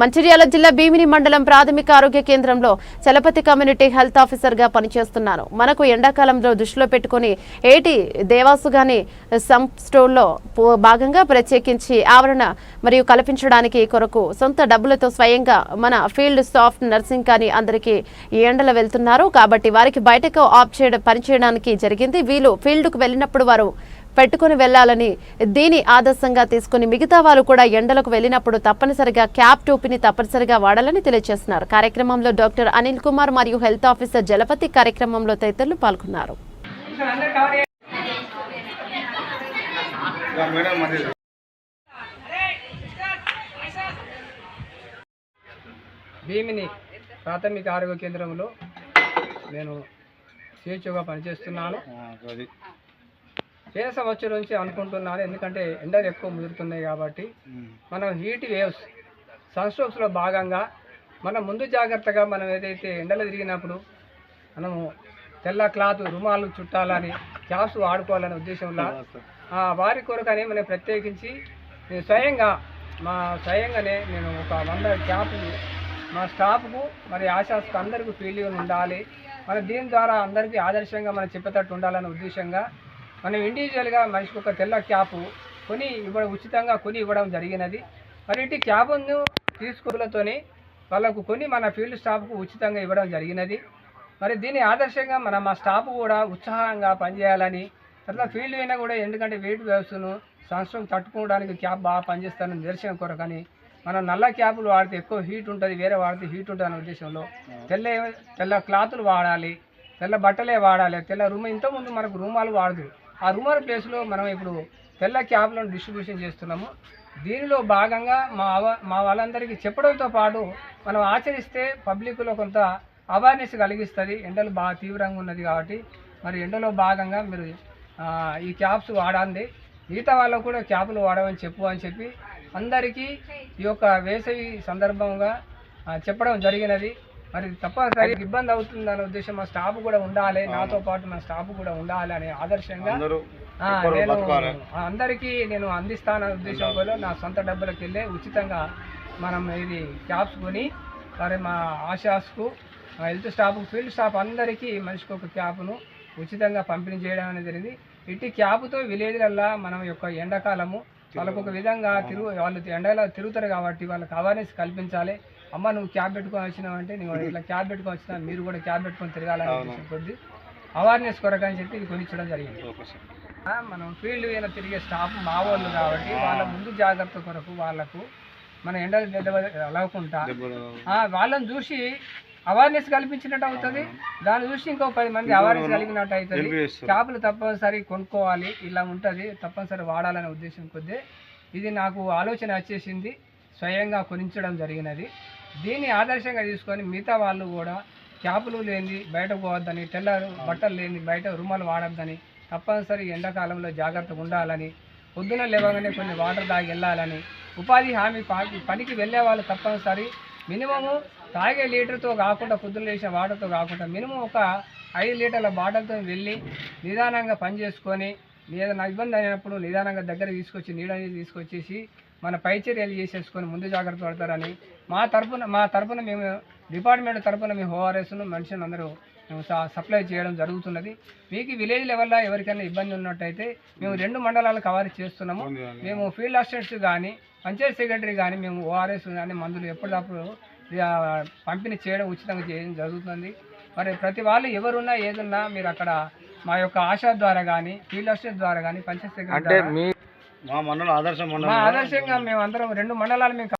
మంచిర్యాల జిల్లా భీమిని మండలం ప్రాథమిక ఆరోగ్య కేంద్రంలో చలపతి కమ్యూనిటీ హెల్త్ ఆఫీసర్గా పనిచేస్తున్నాను మనకు ఎండాకాలంలో దృష్టిలో పెట్టుకుని ఏటి దేవాసుగాని సమ్ స్టోర్లో భాగంగా ప్రత్యేకించి ఆవరణ మరియు కల్పించడానికి కొరకు సొంత డబ్బులతో స్వయంగా మన ఫీల్డ్ సాఫ్ట్ నర్సింగ్ కానీ అందరికీ ఈ ఎండలో వెళ్తున్నారు. కాబట్టి వారికి బయటకు ఆప్ చేయడం పనిచేయడానికి జరిగింది. వీళ్ళు ఫీల్డ్కు వెళ్ళినప్పుడు వారు పెట్టుకుని వెళ్ళాలని దీని ఆదర్శంగా తీసుకుని మిగతా వారు కూడా ఎండలకు వెళ్ళినప్పుడు తప్పనిసరిగా క్యాప్ టోపీని తప్పనిసరిగా వాడాలని తెలియజేస్తున్నారు. కార్యక్రమంలో డాక్టర్ అనిల్ కుమార్ మరియు హెల్త్ ఆఫీసర్ జలపతి కార్యక్రమంలో తదితరులు పాల్గొన్నారు. భీమిని ప్రాథమిక ఆరోగ్య కేంద్రంలో నేను స్వేచ్ఛగా పనిచేస్తున్నాను. ఏ సంవత్సరం నుంచి అనుకుంటున్నాను ఎందుకంటే ఎండలు ఎక్కువ ముదురుతున్నాయి కాబట్టి. మనం హీట్ వేవ్స్ సన్స్ట్రోక్స్లో భాగంగా మనం ముందు జాగ్రత్తగా మనం ఏదైతే ఎండలు తిరిగినప్పుడు మనము తెల్ల క్లాత్ రుమాలు చుట్టాలని క్యాప్స్ వాడుకోవాలనే ఉద్దేశంలో ఆ, వారి కొరకని మనం ప్రత్యేకించి నేను స్వయంగా మా స్వయంగానే నేను ఒక వంద క్యాప్ మా స్టాఫ్కు మరి ఆశాస్కు అందరికీ ఫీల్డ్ ఉండాలి. మరి దీని ద్వారా అందరికీ ఆదర్శంగా మనం చెప్పేటట్టు ఉండాలనే ఉద్దేశంగా మనం ఇండివిజువల్గా మనిషికి ఒక తెల్ల క్యాపు కొని ఇవ్వడం ఉచితంగా కొని ఇవ్వడం జరిగినది. మరి ఇంటి క్యాబును తీసుకులతోని వాళ్ళకు కొని మన ఫీల్డ్ స్టాఫ్కు ఉచితంగా ఇవ్వడం జరిగినది. మరి దీన్ని ఆదర్శంగా మన మా స్టాఫ్ కూడా ఉత్సాహంగా పనిచేయాలని తర్వాత ఫీల్డ్ అయినా కూడా ఎందుకంటే వెయిట్ వ్యవస్థను సంవత్సరం తట్టుకోవడానికి క్యాబ్ బాగా పనిచేస్తానని నిరసన కొరకని మనం నల్ల క్యాపులు వాడితే ఎక్కువ హీట్ ఉంటుంది వేరే వాడితే హీట్ ఉంటుంది అనే ఉద్దేశంలో తెల్ల తెల్ల క్లాతులు వాడాలి తెల్ల బట్టలే వాడాలి తెల్ల రూమ్ ఇంతకుముందు మనకు రూమాలు వాడదు ఆ రూమర్ ప్లేస్లో మనం ఇప్పుడు తెల్ల క్యాబ్లను డిస్ట్రిబ్యూషన్ చేస్తున్నాము. దీనిలో భాగంగా మా అవ- మా వాళ్ళందరికీ చెప్పడంతో పాటు మనం ఆచరిస్తే పబ్లిక్లో కొంత అవేర్నెస్ కలిగిస్తుంది. ఎండలు బాగా తీవ్రంగా ఉన్నది కాబట్టి మరి ఎండలో భాగంగా మీరు ఈ క్యాప్స్ వాడండి. మిగతా వాళ్ళకు కూడా క్యాపులు వాడమని చెప్పు అని చెప్పి అందరికీ ఈ యొక్క వేసవి సందర్భంగా చెప్పడం జరిగినది. మరి తప్పనిసరి ఇబ్బంది అవుతుందనే ఉద్దేశం మా స్టాఫ్ కూడా ఉండాలి. నాతో పాటు మా స్టాఫ్ కూడా ఉండాలి అనే ఆదర్శంగా నేను. అందరికీ నేను అందిస్తాననే ఉద్దేశంలో నా సొంత డబ్బులకు వెళ్ళి ఉచితంగా మనం ఇది క్యాప్స్ కొని మరి మా ఆశాస్కు మా హెల్త్ స్టాఫ్ ఫీల్డ్ స్టాఫ్ అందరికీ మనిషికి ఒక క్యాప్ను ఉచితంగా పంపిణీ చేయడం అనేది జరిగింది. ఇట్టి క్యాప్తో విలేజ్లల్లో మనం యొక్క ఎండాకాలము వాళ్ళకు ఒక విధంగా తిరుగు వాళ్ళు ఎండలో తిరుగుతారు కాబట్టి వాళ్ళకి అవేర్నెస్ కల్పించాలి. అమ్మ నువ్వు క్యాబ్ పెట్టుకొని వచ్చినావు అంటే నువ్వు ఇట్లా క్యాబ్ పెట్టుకొని వచ్చినా మీరు కూడా క్యాబ్ పెట్టుకొని తిరగాలని కొద్ది అవేర్నెస్ కొరకు అని చెప్పి ఇది కొనిచ్చడం జరిగింది. మనం ఫీల్డ్ మీద తిరిగే స్టాఫ్ మా వాళ్ళు కాబట్టి వాళ్ళ ముందు జాగ్రత్త కొరకు వాళ్ళకు మన ఎండలు దెబ్బ అలవకుండా వాళ్ళని చూసి అవేర్నెస్ కల్పించినట్టు అవుతుంది. దాన్ని చూసి ఇంకో పది మంది అవేర్నెస్ కలిగినట్టు అవుతుంది. చేపలు తప్పనిసరి కొనుక్కోవాలి ఇలా ఉంటుంది తప్పనిసరి వాడాలనే ఉద్దేశం కొద్దీ. ఇది నాకు ఆలోచన వచ్చేసింది. స్వయంగా కొనించడం జరిగినది. దీన్ని ఆదర్శంగా తీసుకొని మిగతా వాళ్ళు కూడా క్యాపులు లేని బయటకు పోవద్దని తెల్ల బట్టలు లేని బయట రుమాలు వాడొద్దని తప్పనిసరి ఎండాకాలంలో జాగ్రత్తగా ఉండాలని పొద్దున లేవగానే కొన్ని వాటర్ తాగి వెళ్ళాలని ఉపాధి హామీ పనికి వెళ్ళే వాళ్ళు తప్పనిసరి మినిమము తాగే లీటర్తో కాకుండా పొద్దున లేచిన వాటర్తో కాకుండా మినిమం ఒక ఐదు లీటర్ల బాటిల్తో వెళ్ళి నిదానంగా పని చేసుకొని ఏదైనా ఇబ్బంది అయినప్పుడు నిదానంగా దగ్గర తీసుకొచ్చి నీడ తీసుకొచ్చేసి మన పై చర్యలు చేసేసుకొని ముందు జాగ్రత్త పడతారని మా తరపున మా తరపున మేము డిపార్ట్మెంట్ తరపున మేము ఓఆర్ఎస్ను మనుషులు అందరూ మేము సప్లై చేయడం జరుగుతున్నది. మీకు విలేజ్ లెవెల్లో ఎవరికైనా ఇబ్బంది ఉన్నట్టయితే మేము రెండు మండలాలు కవర్ చేస్తున్నాము. మేము ఫీల్డ్ అసిస్టెంట్స్ కానీ పంచాయత్ సెక్రటరీ కానీ మేము ఓఆర్ఎస్ కానీ మందులు ఎప్పటికప్పుడు పంపిణీ చేయడం ఉచితంగా చేయడం జరుగుతుంది. మరి ప్రతి వాళ్ళు ఎవరున్నా ఏదున్నా మీరు అక్కడ మా యొక్క ఆశా ద్వారా కానీ ఫీల్డ్ అసిస్టెంట్ ద్వారా కానీ పంచాయత్ సెక్రటరీ మా మండలం ఆదర్శ మండలం. ఆదర్శంగా మేము అందరం రెండు మండలాలు మేము